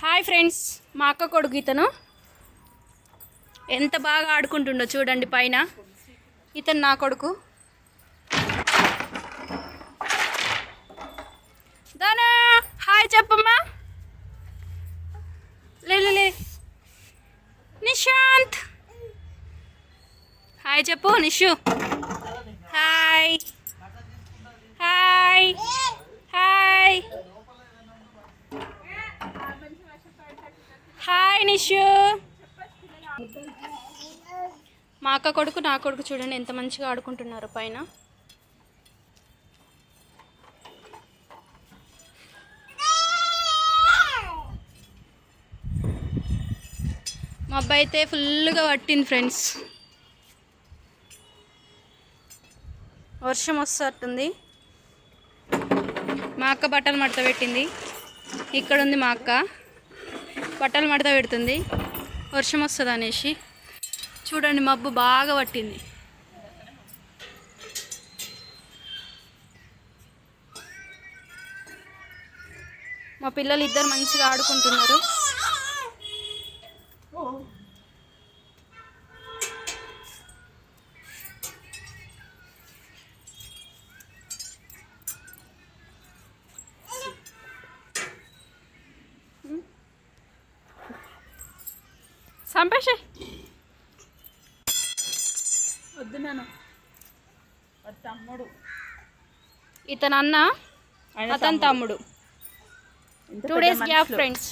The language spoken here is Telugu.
హాయ్ ఫ్రెండ్స్ మా అక్క కొడుకు ఇతను. ఎంత బాగా ఆడుకుంటుండో చూడండి పైన. ఇతను నా కొడుకు. దానా హాయ్ చెప్పమ్మా. లే లే, నిశాంత్. హాయ్ చెప్పు Nishu. Hi hi hi Nishu. మా అక్క కొడుకు నా కొడుకు చూడండి ఎంత మంచిగా ఆడుకుంటున్నారు పైన. మా అబ్బాయి అయితే ఫుల్గా పట్టింది ఫ్రెండ్స్. వర్షం వస్తుంది మా అక్క బట్టలు మడత పెట్టింది. ఇక్కడ ఉంది మా అక్క. బట్టలు మడత పెడుతుంది. వర్షం వస్తుంది అనేసి. చూడండి మబ్బు బాగా పట్టింది. మా పిల్లలు ఇద్దరు మంచిగా ఆడుకుంటున్నారు. సంపేషే వద్దు వాడి తమ్ముడు. ఇతను అన్న అతని తమ్ముడు. Two days gap. ఫ్రెండ్స్.